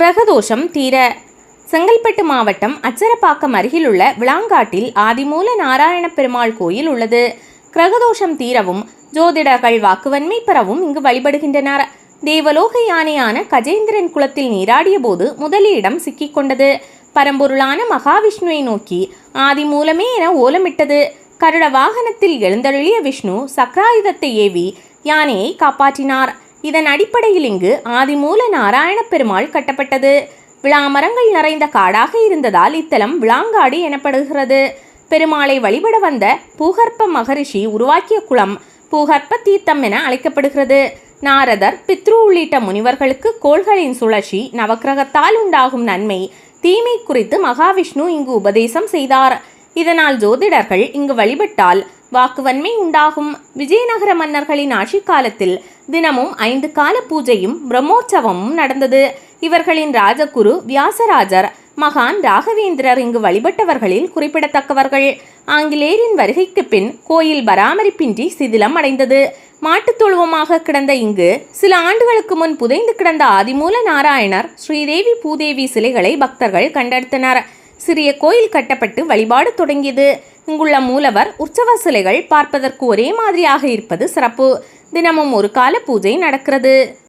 கிரகதோஷம் தீர. செங்கல்பட்டு மாவட்டம் அச்சரப்பாக்கம் அருகிலுள்ள விளாங்காட்டில் ஆதிமூல நாராயண பெருமாள் கோயில் உள்ளது. கிரகதோஷம் தீரவும் ஜோதிடர்கள் வாக்குவன்மை பெறவும் இங்கு வழிபடுகின்றனர். தேவலோக யானையான கஜேந்திரன் குளத்தில் நீராடிய போது முதலியிடம் சிக்கிக்கொண்டது பரம்பொருளான மகாவிஷ்ணுவை நோக்கி ஆதிமூலமே என ஓலமிட்டது. கருட வாகனத்தில் எழுந்தருளிய விஷ்ணு சக்ராயுதத்தை ஏவி யானையை காப்பாற்றினார். இதன் அடிப்படையில் இங்கு ஆதிமூல நாராயண பெருமாள் கட்டப்பட்டது. விளாமரங்கள் நிறைந்த காடாக இருந்ததால் இத்தலம் விளாங்காடு எனப்படுகிறது. பெருமாளை வழிபட வந்த பூகற்ப மகரிஷி உருவாக்கிய குளம் பூகற்ப தீர்த்தம் என அழைக்கப்படுகிறது. நாரதர் பித்ரு உள்ளிட்ட முனிவர்களுக்கு கோள்களின் சுழற்சி நவக்கிரகத்தால் உண்டாகும் நன்மை தீமை குறித்து மகாவிஷ்ணு இங்கு உபதேசம் செய்தார். இதனால் ஜோதிடர்கள் இங்கு வழிபட்டால் வாக்குவன்மை உண்டாகும். விஜயநகர மன்னர்களின் ஆட்சி காலத்தில் தினமும் ஐந்து கால பூஜையும் பிரம்மோற்சவமும் நடந்தது. இவர்களின் ராஜகுரு வியாசராஜர் மகான் ராகவேந்திரர் இங்கு வழிபட்டவர்களில் குறிப்பிடத்தக்கவர்கள். ஆங்கிலேயரின் வருகைக்கு பின் கோயில் பராமரிப்பின்றி சிதிலம் அடைந்தது. மாட்டுத் தொழுவமாக கிடந்த இங்கு சில ஆண்டுகளுக்கு முன் புதைந்து கிடந்த ஆதிமூல நாராயணர் ஸ்ரீதேவி பூதேவி சிலைகளை பக்தர்கள் கண்டெடுத்தனர். சிறிய கோயில் கட்டப்பட்டு வழிபாடு தொடங்கியது. இங்குள்ள மூலவர் உற்சவ சிலைகள் பார்ப்பதற்கு ஒரே மாதிரியாக இருப்பது சிறப்பு. தினமும் ஒரு கால பூஜை நடக்கிறது.